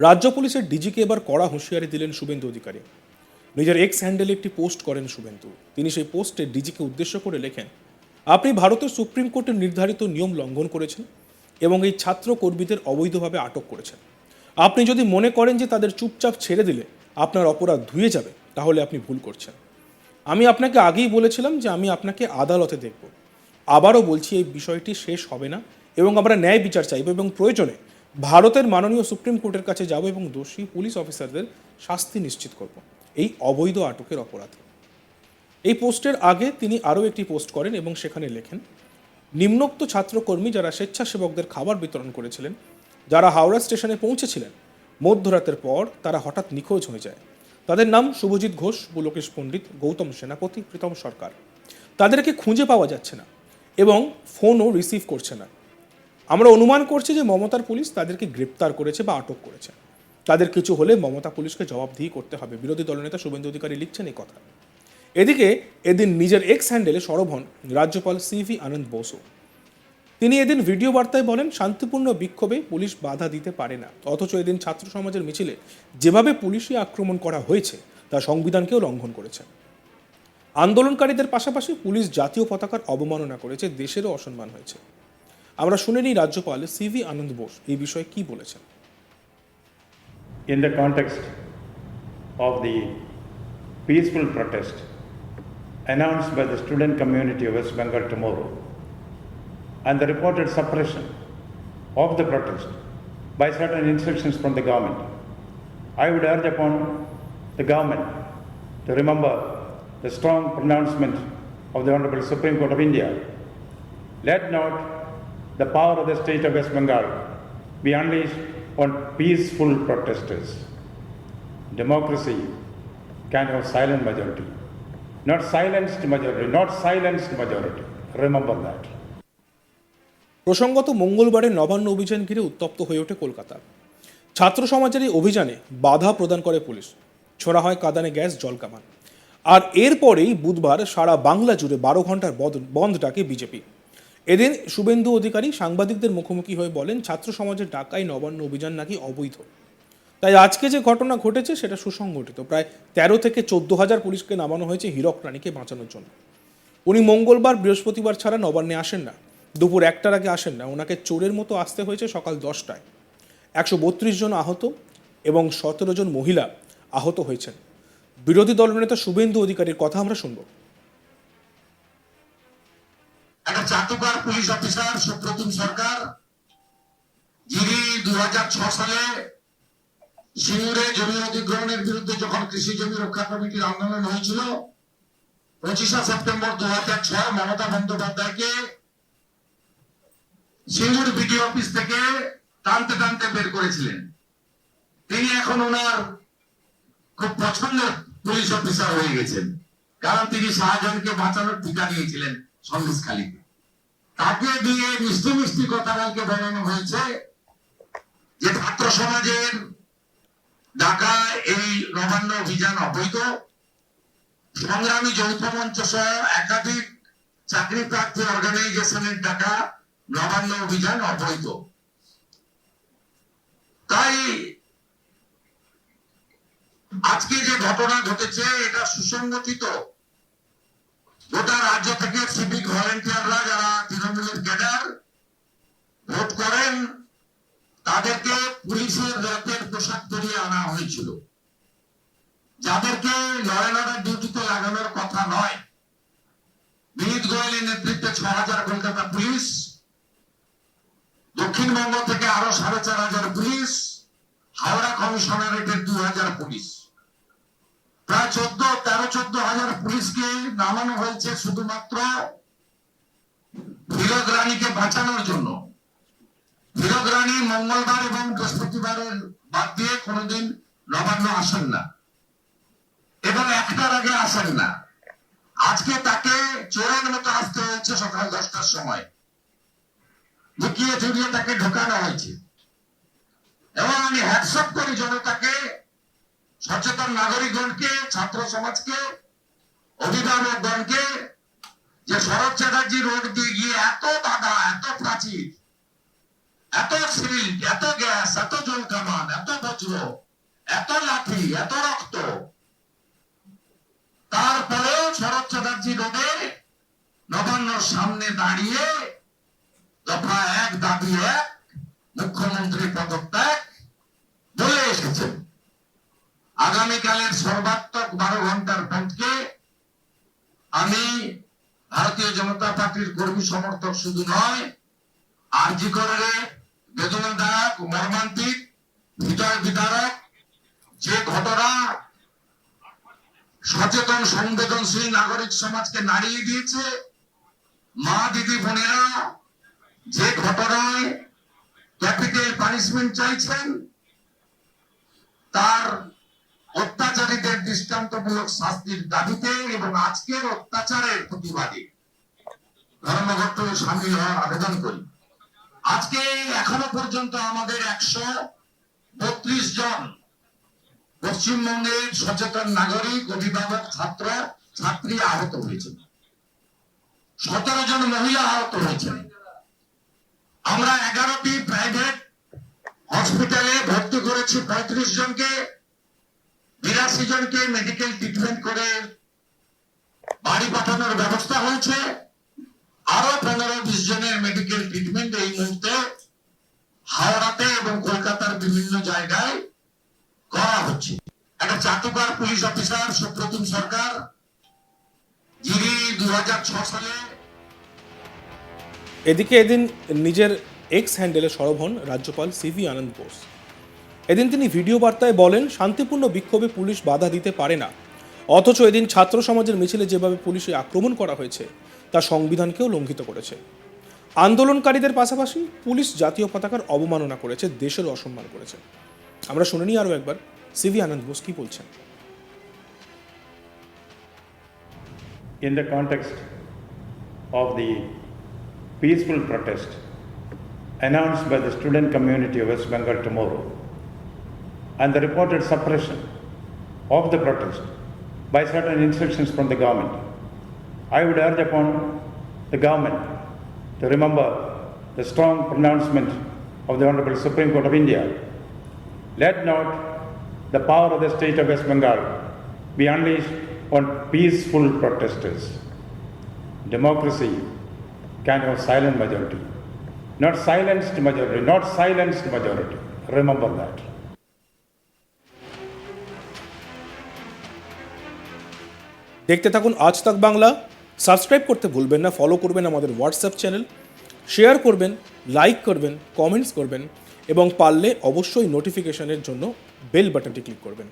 রাজ্য পুলিশের ডিজিকে এবার কড়া হুঁশিয়ারি দিলেন শুভেন্দু অধিকারী। নিজের এক্স হ্যান্ডেলে একটি পোস্ট করেন শুভেন্দু। তিনি সেই পোস্টে ডিজিকে উদ্দেশ্য করে লেখেন, আপনি ভারতের সুপ্রিম কোর্টের নির্ধারিত নিয়ম লঙ্ঘন করেছেন এবং এই ছাত্র কর্মীদের অবৈধভাবে আটক করেছেন। আপনি যদি মনে করেন যে তাদের চুপচাপ ছেড়ে দিলে আপনার অপরাধ ধুয়ে যাবে, তাহলে আপনি ভুল করছেন। আমি আপনাকে আগেই বলেছিলাম যে আমি আপনাকে আদালতে দেখব। আবারও বলছি এই বিষয়টি শেষ হবে না এবং আমরা ন্যায় বিচার চাইব এবং প্রয়োজনে ভারতের মাননীয় সুপ্রিম কোর্টের কাছে যাব এবং দোষী পুলিশ অফিসারদের শাস্তি নিশ্চিত করব। এই অবৈধ আটকের অপরাধে। এই পোস্টের আগে তিনি আরও একটি পোস্ট করেন এবং সেখানে লেখেন, নিম্নোক্ত ছাত্রকর্মী যারা স্বেচ্ছাসেবকদের খাবার বিতরণ করেছিলেন, যারা হাওড়া স্টেশনে পৌঁছেছিলেন, মধ্যরাতের পর তারা হঠাৎ নিখোঁজ হয়ে যায়। তাদের নাম শুভজিৎ ঘোষ, বুলকেশ পণ্ডিত, গৌতম সেনাপতি, প্রীতম সরকার। তাদেরকে খুঁজে পাওয়া যাচ্ছে না এবং ফোনও রিসিভ করছে না। আমরা অনুমান করছি যে মমতার পুলিশ তাদেরকে গ্রেপ্তার করেছে বা আটক করেছে। তাদের কিছু হলে মমতা পুলিশকে জবাবদিহি করতে হবে। বিরোধী দলনেতা শুভেন্দু অধিকারী লিখছেন এই কথা। এদিকে এদিন নিজের এক্স হ্যান্ডেলে সরব হন রাজ্যপাল সিভি আনন্দ বসু। তিনি এদিন ভিডিও বার্তায় বলেন, শান্তিপূর্ণ বিক্ষোভে পুলিশ বাধা দিতে পারে না। অথচ এদিন ছাত্র সমাজের মিছিলে যেভাবে পুলিশি আক্রমণ করা হয়েছে, তা সংবিধানকেও লঙ্ঘন করেছে। আন্দোলনকারীদের পাশাপাশি পুলিশ জাতীয় পতাকার অবমাননা করেছে, দেশেরও অসম্মান হয়েছে। আমরা শুনে নিই রাজ্যপাল সিভি আনন্দ বোস এই বিষয়ে কি বলেছেন in the context of the peaceful protest announced by the student community of West Bengal tomorrow and the reported suppression of the protest by certain instructions from the government, I would urge upon the government to remember the strong pronouncement of the Honorable Supreme Court of India. Let not the power of the state of West Bengal be unleashed on peaceful protesters. Democracy can have silent majority, not silenced majority, not silenced majority. Remember that. প্রসঙ্গত মঙ্গলবারের নবান্ন অভিযান ঘিরে উত্তপ্ত হয়ে ওঠে কলকাতা ছাত্র সমাজের এই অভিযানে বাধা প্রদান করে পুলিশ ছোড়া হয় কাদানে গ্যাস জলকামান আর এরপরেই বুধবার সারা বাংলা জুড়ে বারো ঘণ্টার বন্ধ ডাকে বিজেপি এদিন শুভেন্দু অধিকারী সাংবাদিকদের মুখোমুখি হয়ে বলেন, ছাত্র সমাজের ডাকায় নবান্ন অভিযান নাকি অবৈধ। তাই আজকে যে ঘটনা ঘটেছে সেটা সুসংগঠিত। প্রায় তেরো থেকে চোদ্দ হাজার পুলিশকে নামানো হয়েছে হীরক রানীকে বাঁচানোর জন্য। উনি মঙ্গলবার, বৃহস্পতিবার ছাড়া নবান্নে আসেন না। দুপুর একটার আগে আসেন না। ওনাকে চোরের মতো আসতে হয়েছে সকাল দশটায়। একশো বত্রিশ জন আহত এবং সতেরো জন মহিলা আহত হয়েছেন। বিরোধী দলনেতা শুভেন্দু অধিকারীর কথা আমরা শুনব। চাটুকার পুলিশ অফিসার সুপ্রতিম সরকার, যিনি দু সালে সিঙ্গুরে জমি অধিগ্রহণের বিরুদ্ধে যখন কৃষি জমি রক্ষা কমিটির আন্দোলন হয়েছিল, পঁচিশে সেপ্টেম্বর দু হাজার ছয় মমতা বন্দ্যোপাধ্যায়কে সিঙ্গুর বিডিও অফিস থেকে টানতে টানতে বের করেছিলেন। তিনি এখন ওনার খুব পছন্দের পুলিশ অফিসার হয়ে গেছেন। কারণ তিনি শাহজাহানকে বাঁচানোর টিকা নিয়েছিলেন সন্দেশখালীতে। তাকে দিয়ে মিষ্টি মিষ্টি কথা কালকে বলানো হয়েছে যে ছাত্র সমাজের ডাকা এই নবান্ন অভিযান অবৈধ। সংগ্রামী যৌথ মঞ্চ সহ একাধিক চাকরি প্রার্থী অর্গানাইজেশনের ডাকা নবান্ন অভিযান অবৈধ। তাই আজকে যে ঘটনা ঘটেছে, এটা সুসংগঠিত রাজ্য থেকে সিভিক ভলেন্টিয়াররা যারা তৃণমূলের ক্যাডার ভোট করেন, তাদেরকে পুলিশের র্যাপের পোশাক পরিয়ে আনা হয়েছিল। যাদেরকে অর্ডার ডিউটিতে লাগানোর কথা নয়। বিনীত গোয়েলের নেতৃত্বে ছ হাজার কলকাতা পুলিশ দক্ষিণবঙ্গ থেকে আরও সাড়ে চার হাজার পুলিশ, হাওড়া কমিশনারেটের দু হাজার পুলিশ। প্রায় চোদ্দ, তেরো, চোদ্দ হাজার পুলিশকে নামানো হয়েছে শুধুমাত্র হীরক রানীকে বাঁচানোর জন্য। হীরক রানী মঙ্গলবার এবং বৃহস্পতিবারের বাদ দিয়ে কোনোদিন নবান্ন আসেন না। এবং একটার আগে আসেন না। আজকে তাকে চোরের মতো আসতে হয়েছে সকাল দশটার সময়। লুকিয়ে চুরিয়ে তাকে ঢোকানো হয়েছে। এবং আমি হ্যাটসঅ্যাপ করি জনতাকে সচেতন নাগরিকগণকে, ছাত্র সমাজকে, অভিভাবকগণকে যে শরৎ চ্যাটার্জি রোড দিয়ে গিয়ে এত বাধা, এত প্রাচীর, এত সিরিঞ্জ এত গ্যাস, এত জল কামান, এত বজ্র, এত লাঠি, এত রক্ত। তারপরেও শরৎ চ্যাটার্জি রোডে নবান্নর সামনে দাঁড়িয়ে দফা এক, দাবি এক, মুখ্যমন্ত্রী পদত্যাগ বলে এসেছেন। আগামীকালের সর্বাত্মক বারো ঘণ্টার বন্ধকে আমি ভারতীয় জনতা পার্টির কর্মী সমর্থক শুধু নয়, আরজি করে বেদনাদায়ক মর্মান্তিক হৃদয় বিদারক যে ঘটনা সচেতন, সংবেদনশীল নাগরিক সমাজকে নাড়িয়ে দিয়েছে, মা, দিদি, বোনেরা, যে ঘটনায় ক্যাপিটাল পানিশমেন্ট চাইছেন, তার অত্যাচারীদের দৃষ্টান্তমূলক শাস্তির দাবিতে এবং আজকের অত্যাচারের প্রতিবাদে ধর্মঘট সামিল হওয়ার আবেদন করি। আজকে এখনও পর্যন্ত আমাদের একশো বত্রিশ জন পশ্চিমবঙ্গের সচেতন নাগরিক, অভিভাবক, ছাত্র, ছাত্রী আহত হয়েছেন। সতেরো জন মহিলা আহত হয়েছেন। আমরা এগারোটি প্রাইভেট হসপিটালে ভর্তি করেছি পঁয়ত্রিশ জনকে। বিরাশি জনকে মেডিকেল ট্রিটমেন্ট করে বাড়ি পাঠানোর ব্যবস্থা হয়েছে। আরও পনেরো বিশ জনের মেডিকেল ট্রিটমেন্ট এই মুহূর্তে হাওড়াতে এবং কলকাতার বিভিন্ন জায়গায় করা হচ্ছে। একটা চাটুকার পুলিশ অফিসার সুপ্রতিম সরকার, যিনি দু সালে এদিকে এদিন নিজের এক্স হ্যান্ডেলে সরব হন রাজ্যপাল সিভি আনন্দ বোস। এদিন তিনি ভিডিও বার্তায় বলেন, শান্তিপূর্ণ বিক্ষোভে পুলিশ বাধা দিতে পারে না। অথচ এদিন ছাত্র সমাজের মিছিলে যেভাবে পুলিশে আক্রমণ করা হয়েছে, তা সংবিধানকেও লঙ্ঘিত করেছে। আন্দোলনকারীদের পাশাপাশি পুলিশ জাতীয় পতাকার অবমাননা করেছে দেশের অসম্মান করেছে। আমরা শুনে নিই আরও একবার, সিভি আনন্দ বোস কি বলছেন? In the context of the peaceful protest announced by the student community of West Bengal tomorrow and the reported suppression of the protest by certain instructions from the government, I would urge upon the government to remember the strong pronouncement of the Honorable Supreme Court of India. Let not the power of the state of West Bengal be unleashed on peaceful protesters. Democracy can have silent majority, not silenced majority, not silenced majority. Remember that. দেখতে থাকুন আজ তাক Bangla. Subscribe করতে ভুলবেন না follow করবেন আমাদের WhatsApp channel share করবেন লাইক করবেন কমেন্টস করবেন এবং পারলে অবশ্যই নোটিফিকেশনের জন্য বেল বাটনটি ক্লিক করবেন।